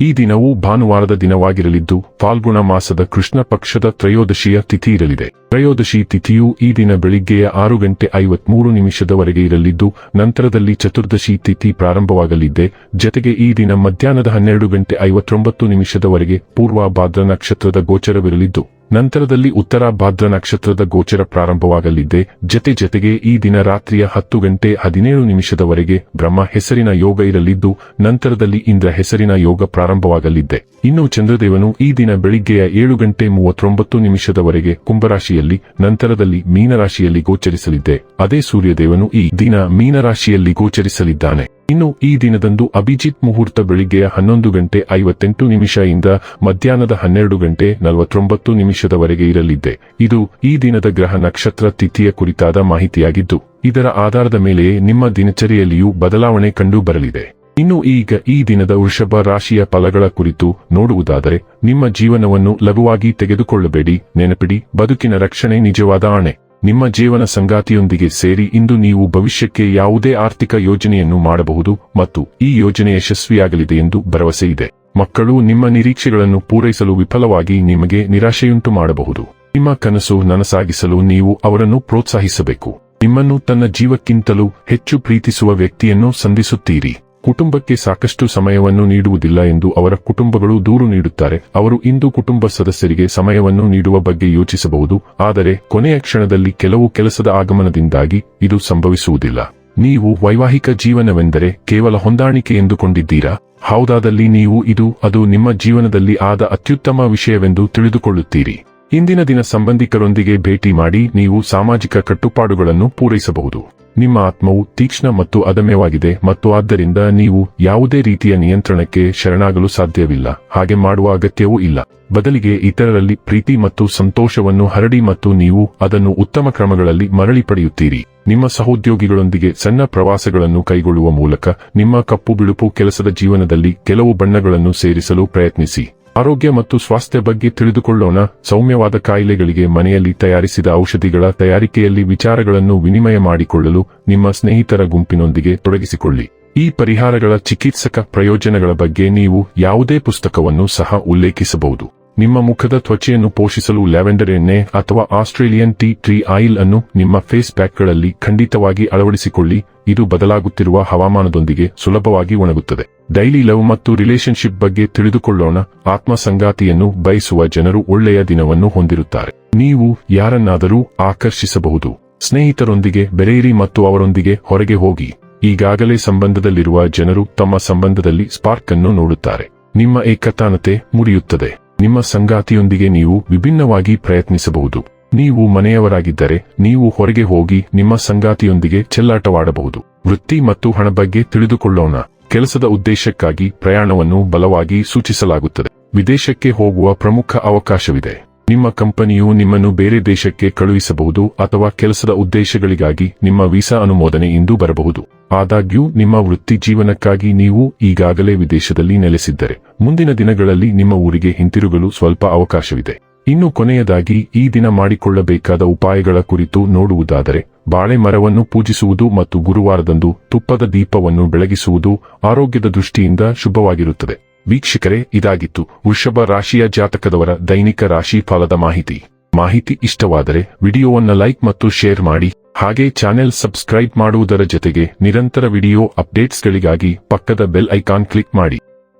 ಈ ದಿನವು ಭಾನುವಾರದ ದಿನವಾಗಿರಲಿದ್ದು, ಫಾಲ್ಗುಣ ಮಾಸದ ಕೃಷ್ಣ ಪಕ್ಷದ ತ್ರಯೋದಶಿಯ ತಿಥಿ ಇರಲಿದೆ. ತ್ರಯೋದಶಿ ತಿಥಿಯು ಈ ದಿನ ಬೆಳಿಗ್ಗೆಯ ಆರು ಗಂಟೆ ಐವತ್ಮೂರು ನಿಮಿಷದವರೆಗೆ ಇರಲಿದ್ದು, ನಂತರದಲ್ಲಿ ಚತುರ್ದಶಿ ತಿಥಿ ಪ್ರಾರಂಭವಾಗಲಿದೆ. ಜತೆಗೆ ಈ ದಿನ ಮಧ್ಯಾಹ್ನದ ಹನ್ನೆರಡು ಗಂಟೆ ಐವತ್ತೊಂಬತ್ತು ನಿಮಿಷದವರೆಗೆ ಪೂರ್ವ ಭಾದ್ರ ನಕ್ಷತ್ರದ ಗೋಚರವಿರಲಿದ್ದು ನಂತರದಲ್ಲಿ ಉತ್ತರ ಭಾದ್ರ ನಕ್ಷತ್ರದ ಗೋಚರ ಪ್ರಾರಂಭವಾಗಲಿದ್ದೆ ಜತೆ ಜತೆಗೆ ಈ ದಿನ ರಾತ್ರಿಯ ಹತ್ತು ಗಂಟೆ ಹದಿನೇಳು ನಿಮಿಷದವರೆಗೆ ಬ್ರಹ್ಮ ಹೆಸರಿನ ಯೋಗ ಇರಲಿದ್ದು, ನಂತರದಲ್ಲಿ ಇಂದ್ರ ಹೆಸರಿನ ಯೋಗ ಪ್ರಾರಂಭವಾಗಲಿದ್ದೆ ಇನ್ನು ಚಂದ್ರದೇವನು ಈ ದಿನ ಬೆಳಿಗ್ಗೆಯ ಏಳು ಗಂಟೆ ಮೂವತ್ತೊಂಬತ್ತು ನಿಮಿಷದವರೆಗೆ ಕುಂಭರಾಶಿಯಲ್ಲಿ, ನಂತರದಲ್ಲಿ ಮೀನರಾಶಿಯಲ್ಲಿ ಗೋಚರಿಸಲಿದ್ದೆ ಅದೇ ಸೂರ್ಯದೇವನು ಈ ದಿನ ಮೀನರಾಶಿಯಲ್ಲಿ ಗೋಚರಿಸಲಿದ್ದಾನೆ. ಇನ್ನು ಈ ದಿನದಂದು ಅಭಿಜಿತ್ ಮುಹೂರ್ತ ಬೆಳಿಗ್ಗೆ ಹನ್ನೊಂದು ಗಂಟೆ ಐವತ್ತೆಂಟು ನಿಮಿಷ ಇಂದ ಮಧ್ಯಾಹ್ನದ ಹನ್ನೆರಡು ಗಂಟೆ ನಲವತ್ತೊಂಬತ್ತು ನಿಮಿಷದವರೆಗೆ ಇರಲಿದೆ. ಇದು ಈ ದಿನದ ಗ್ರಹ ನಕ್ಷತ್ರ ತಿಥಿಯ ಕುರಿತಾದ ಮಾಹಿತಿಯಾಗಿದ್ದು, ಇದರ ಆಧಾರದ ಮೇಲೆಯೇ ನಿಮ್ಮ ದಿನಚರಿಯಲ್ಲಿಯೂ ಬದಲಾವಣೆ ಕಂಡು ಬರಲಿದೆ ಇನ್ನು ಈಗ ಈ ದಿನದ ವೃಷಭ ರಾಶಿಯ ಫಲಗಳ ಕುರಿತು ನೋಡುವುದಾದರೆ, ನಿಮ್ಮ ಜೀವನವನ್ನು ಲಘುವಾಗಿ ತೆಗೆದುಕೊಳ್ಳಬೇಡಿ, ನೆನಪಿಡಿ, ಬದುಕಿನ ರಕ್ಷಣೆ ನಿಜವಾದ ಆಣೆ. ನಿಮ್ಮ ಜೀವನ ಸಂಗಾತಿಯೊಂದಿಗೆ ಸೇರಿ ಇಂದು ನೀವು ಭವಿಷ್ಯಕ್ಕೆ ಯಾವುದೇ ಆರ್ಥಿಕ ಯೋಜನೆಯನ್ನು ಮಾಡಬಹುದು ಮತ್ತು ಈ ಯೋಜನೆ ಯಶಸ್ವಿಯಾಗಲಿದೆ ಎಂದು ಭರವಸೆ ಇದೆ. ಮಕ್ಕಳು ನಿಮ್ಮ ನಿರೀಕ್ಷೆಗಳನ್ನು ಪೂರೈಸಲು ವಿಫಲವಾಗಿ ನಿಮಗೆ ನಿರಾಶೆಯುಂಟು ಮಾಡಬಹುದು. ನಿಮ್ಮ ಕನಸು ನನಸಾಗಿಸಲು ನೀವು ಅವರನ್ನು ಪ್ರೋತ್ಸಾಹಿಸಬೇಕು. ನಿಮ್ಮನ್ನು ತನ್ನ ಜೀವಕ್ಕಿಂತಲೂ ಹೆಚ್ಚು ಪ್ರೀತಿಸುವ ವ್ಯಕ್ತಿಯನ್ನು ಸಂಧಿಸುತ್ತೀರಿ. ಕುಟುಂಬಕ್ಕೆ ಸಾಕಷ್ಟು ಸಮಯವನ್ನು ನೀಡುವುದಿಲ್ಲ ಎಂದು ಅವರ ಕುಟುಂಬಗಳು ದೂರು ನೀಡುತ್ತಾರೆ. ಅವರು ಇಂದು ಕುಟುಂಬ ಸದಸ್ಯರಿಗೆ ಸಮಯವನ್ನು ನೀಡುವ ಬಗ್ಗೆ ಯೋಚಿಸಬಹುದು, ಆದರೆ ಕೊನೆಯ ಕ್ಷಣದಲ್ಲಿ ಕೆಲವು ಕೆಲಸದ ಆಗಮನದಿಂದಾಗಿ ಇದು ಸಂಭವಿಸುವುದಿಲ್ಲ. ನೀವು ವೈವಾಹಿಕ ಜೀವನವೆಂದರೆ ಕೇವಲ ಹೊಂದಾಣಿಕೆ ಎಂದುಕೊಂಡಿದ್ದೀರಾ? ಹೌದಾದಲ್ಲಿ ನೀವು ಇದು, ಅದು ನಿಮ್ಮ ಜೀವನದಲ್ಲಿ ಆದ ಅತ್ಯುತ್ತಮ ವಿಷಯವೆಂದು ತಿಳಿದುಕೊಳ್ಳುತ್ತೀರಿ. ಇಂದಿನ ದಿನ ಸಂಬಂಧಿಕರೊಂದಿಗೆ ಭೇಟಿ ಮಾಡಿ ನೀವು ಸಾಮಾಜಿಕ ಕಟ್ಟುಪಾಡುಗಳನ್ನು ಪೂರೈಸಬಹುದು. ನಿಮ್ಮ ಆತ್ಮವು ತೀಕ್ಷ್ಣ ಮತ್ತು ಅದಮ್ಯವಾಗಿದೆ ಮತ್ತು ಆದ್ದರಿಂದ ನೀವು ಯಾವುದೇ ರೀತಿಯ ನಿಯಂತ್ರಣಕ್ಕೆ ಶರಣಾಗಲು ಸಾಧ್ಯವಿಲ್ಲ. ಹಾಗೆ ಮಾಡುವ ಅಗತ್ಯವೂ ಇಲ್ಲ. ಬದಲಿಗೆ ಇತರರಲ್ಲಿ ಪ್ರೀತಿ ಮತ್ತು ಸಂತೋಷವನ್ನು ಹರಡಿ ಮತ್ತು ನೀವು ಅದನ್ನು ಉತ್ತಮ ಕ್ರಮಗಳಲ್ಲಿ ಮರಳಿ ಪಡೆಯುತ್ತೀರಿ. ನಿಮ್ಮ ಸಹೋದ್ಯೋಗಿಗಳೊಂದಿಗೆ ಸಣ್ಣ ಪ್ರವಾಸಗಳನ್ನು ಕೈಗೊಳ್ಳುವ ಮೂಲಕ ನಿಮ್ಮ ಕಪ್ಪು ಬಿಳುಪು ಕೆಲಸದ ಜೀವನದಲ್ಲಿ ಕೆಲವು ಬಣ್ಣಗಳನ್ನು ಸೇರಿಸಲು ಪ್ರಯತ್ನಿಸಿ. ಆರೋಗ್ಯ ಮತ್ತು ಸ್ವಾಸ್ಥ್ಯ ಬಗ್ಗೆ ತಿಳಿದುಕೊಳ್ಳೋಣ. ಸೌಮ್ಯವಾದ ಕಾಯಿಲೆಗಳಿಗೆ ಮನೆಯಲ್ಲಿ ತಯಾರಿಸಿದ ಔಷಧಿಗಳ ತಯಾರಿಕೆಯಲ್ಲಿ ವಿಚಾರಗಳನ್ನು ವಿನಿಮಯ ಮಾಡಿಕೊಳ್ಳಲು ನಿಮ್ಮ ಸ್ನೇಹಿತರ ಗುಂಪಿನೊಂದಿಗೆ ತೊಡಗಿಸಿಕೊಳ್ಳಿ. ಈ ಪರಿಹಾರಗಳ ಚಿಕಿತ್ಸಕ ಪ್ರಯೋಜನಗಳ ಬಗ್ಗೆ ನೀವು ಯಾವುದೇ ಪುಸ್ತಕವನ್ನು ಸಹ ಉಲ್ಲೇಖಿಸಬಹುದು. ನಿಮ್ಮ ಮುಖದ ತ್ವಚೆಯನ್ನು ಪೋಷಿಸಲು ಲ್ಯಾವೆಂಡರ್ ಎಣ್ಣೆ ಅಥವಾ ಆಸ್ಟ್ರೇಲಿಯನ್ ಟೀ ಟ್ರೀ ಆಯಿಲ್ ಅನ್ನು ನಿಮ್ಮ ಫೇಸ್ ಪ್ಯಾಕ್ಗಳಲ್ಲಿ ಖಂಡಿತವಾಗಿ ಅಳವಡಿಸಿಕೊಳ್ಳಿ. ಇದು ಬದಲಾಗುತ್ತಿರುವ ಹವಾಮಾನದೊಂದಿಗೆ ಸುಲಭವಾಗಿ ಒಣಗುತ್ತದೆ. ಡೈಲಿ ಲವ್ ಮತ್ತು ರಿಲೇಶನ್ಶಿಪ್ ಬಗ್ಗೆ ತಿಳಿದುಕೊಳ್ಳೋಣ. ಆತ್ಮ ಸಂಗಾತಿಯನ್ನು ಬಯಸುವ ಜನರು ಒಳ್ಳೆಯ ದಿನವನ್ನು ಹೊಂದಿರುತ್ತಾರೆ. ನೀವು ಯಾರನ್ನಾದರೂ ಆಕರ್ಷಿಸಬಹುದು. ಸ್ನೇಹಿತರೊಂದಿಗೆ ಬೆರೆಯಿರಿ ಮತ್ತು ಅವರೊಂದಿಗೆ ಹೊರಗೆ ಹೋಗಿ. ಈಗಾಗಲೇ ಸಂಬಂಧದಲ್ಲಿರುವ ಜನರು ತಮ್ಮ ಸಂಬಂಧದಲ್ಲಿ ಸ್ಪಾರ್ಕ್ ಅನ್ನು ನೋಡುತ್ತಾರೆ. ನಿಮ್ಮ ಏಕತಾನತೆ ಮುರಿಯುತ್ತದೆ. ನಿಮ್ಮ ಸಂಗಾತಿಯೊಂದಿಗೆ ನೀವು ವಿಭಿನ್ನವಾಗಿ ಪ್ರಯತ್ನಿಸಬಹುದು. ನೀವು ಮನೆಯವರಾಗಿದ್ದರೆ ನೀವು ಹೊರಗೆ ಹೋಗಿ ನಿಮ್ಮ ಸಂಗಾತಿಯೊಂದಿಗೆ ಚೆಲ್ಲಾಟವಾಡಬಹುದು. ವೃತ್ತಿ ಮತ್ತು ಹಣ ಬಗ್ಗೆ ತಿಳಿದುಕೊಳ್ಳೋಣ. ಕೆಲಸದ ಉದ್ದೇಶಕ್ಕಾಗಿ ಪ್ರಯಾಣವನ್ನು ಬಲವಾಗಿ ಸೂಚಿಸಲಾಗುತ್ತದೆ. ವಿದೇಶಕ್ಕೆ ಹೋಗುವ ಪ್ರಮುಖ ಅವಕಾಶವಿದೆ. ನಿಮ್ಮ ಕಂಪನಿಯು ನಿಮ್ಮನ್ನು ಬೇರೆ ದೇಶಕ್ಕೆ ಕಳುಹಿಸಬಹುದು ಅಥವಾ ಕೆಲಸದ ಉದ್ದೇಶಗಳಿಗಾಗಿ ನಿಮ್ಮ ವೀಸಾ ಅನುಮೋದನೆ ಇಂದು ಬರಬಹುದು. ಆದಾಗ್ಯೂ, ನಿಮ್ಮ ವೃತ್ತಿ ಜೀವನಕ್ಕಾಗಿ ನೀವು ಈಗಾಗಲೇ ವಿದೇಶದಲ್ಲಿ ನೆಲೆಸಿದ್ದರೆ, ಮುಂದಿನ ದಿನಗಳಲ್ಲಿ ನಿಮ್ಮ ಊರಿಗೆ ಹಿಂತಿರುಗಲು ಸ್ವಲ್ಪ ಅವಕಾಶವಿದೆ. ಇನ್ನು ಕೊನೆಯದಾಗಿ ಈ ದಿನ ಮಾಡಿಕೊಳ್ಳಬೇಕಾದ ಉಪಾಯಗಳ ಕುರಿತು ನೋಡುವುದಾದರೆ, ಬಾಳೆ ಮರವನ್ನು ಪೂಜಿಸುವುದು ಮತ್ತು ಗುರುವಾರದಂದು ತುಪ್ಪದ ದೀಪವನ್ನು ಬೆಳಗಿಸುವುದು ಆರೋಗ್ಯದ ದೃಷ್ಟಿಯಿಂದ ಶುಭವಾಗಿರುತ್ತದೆ. ವೀಕ್ಷಕರೇ, ಇದಾಗಿತ್ತು ವೃಷಭ ರಾಶಿಯ ಜಾತಕದವರ ದೈನಿಕ ರಾಶಿ ಫಲದ ಮಾಹಿತಿ. ಮಾಹಿತಿ ಇಷ್ಟವಾದರೆ ವಿಡಿಯೋವನ್ನು ಲೈಕ್ ಮತ್ತು ಶೇರ್ ಮಾಡಿ, ಹಾಗೆ ಚಾನೆಲ್ ಸಬ್ಸ್ಕ್ರೈಬ್ ಮಾಡುವುದರ ಜೊತೆಗೆ ನಿರಂತರ ವಿಡಿಯೋ ಅಪ್ಡೇಟ್ಸ್ಗಳಿಗಾಗಿ ಪಕ್ಕದ ಬೆಲ್ ಐಕಾನ್ ಕ್ಲಿಕ್ ಮಾಡಿ.